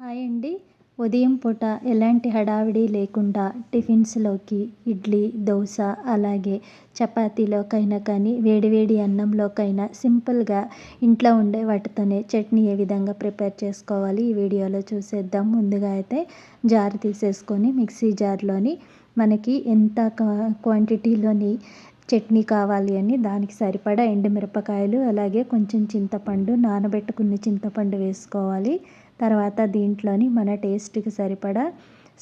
Hi అండి. ఉదయం పూట ఎలాంటి హడావిడి లేకుండా టిఫిన్స్లోకి ఇడ్లీ దోశ అలాగే చపాతీలోకైనా కానీ వేడివేడి అన్నంలోకైనా సింపుల్గా ఇంట్లో ఉండే వాటితోనే చట్నీ ఏ విధంగా ప్రిపేర్ చేసుకోవాలి ఈ వీడియోలో చూసేద్దాం. ముందుగా అయితే జార్ తీసేసుకొని మిక్సీ జార్లోని మనకి ఎంత క్వాంటిటీలోని చట్నీ కావాలి అని దానికి సరిపడా ఎండుమిరపకాయలు అలాగే కొంచెం చింతపండు నానబెట్టుకున్న చింతపండు వేసుకోవాలి. తర్వాత దీంట్లోని మన టేస్ట్కి సరిపడా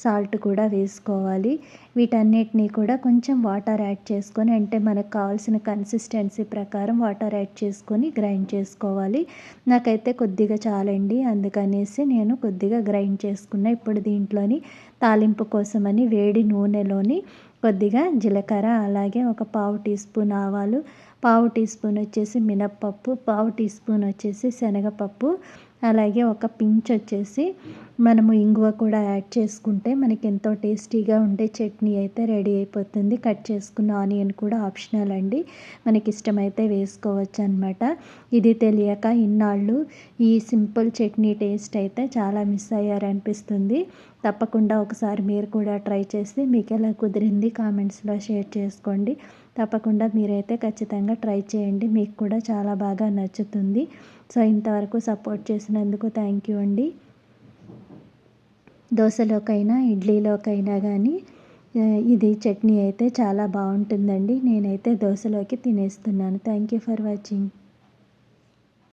సాల్ట్ కూడా వేసుకోవాలి. వీటన్నిటినీ కూడా కొంచెం వాటర్ యాడ్ చేసుకొని అంటే మనకు కావాల్సిన కన్సిస్టెన్సీ ప్రకారం వాటర్ యాడ్ చేసుకొని గ్రైండ్ చేసుకోవాలి. నాకైతే కొద్దిగా చాలండి. అందుకనేసి నేను కొద్దిగా గ్రైండ్ చేసుకున్న. ఇప్పుడు దీంట్లోని తాలింపు కోసమని వేడి నూనెలోని కొద్దిగా జీలకర్ర అలాగే ఒక పావు టీ స్పూన్ ఆవాలు పావు టీ స్పూన్ వచ్చేసి మినప్పప్పు పావు టీ స్పూన్ వచ్చేసి శనగపప్పు అలాగే ఒక పించ్ వచ్చేసి మనము ఇంగువ కూడా యాడ్ చేసుకుంటే మనకి ఎంతో టేస్టీగా ఉండే చట్నీ అయితే రెడీ అయిపోతుంది. కట్ చేసుకున్న ఆనియన్ కూడా ఆప్షనల్ అండి. మనకి ఇష్టమైతే వేసుకోవచ్చు అనమాట ఇది తెలియక ఇన్నాళ్ళు ఈ సింపుల్ చట్నీ టేస్ట్ అయితే చాలా మిస్ అయ్యారనిపిస్తుంది. తప్పకుండా ఒకసారి మీరు కూడా ట్రై చేసి మీకు ఎలా కుదిరింది కామెంట్స్లో షేర్ చేసుకోండి. తప్పకుండా మీరైతే ఖచ్చితంగా ట్రై చేయండి. మీకు కూడా చాలా బాగా నచ్చుతుంది. సో ఇంతవరకు సపోర్ట్ చేసినందుకు థ్యాంక్ యూ అండి. దోశలోకైనా ఇడ్లీలోకైనా కానీ ఇది చట్నీ అయితే చాలా బాగుంటుందండి. నేనైతే దోశలోకి తినేస్తున్నాను. Thank you for watching.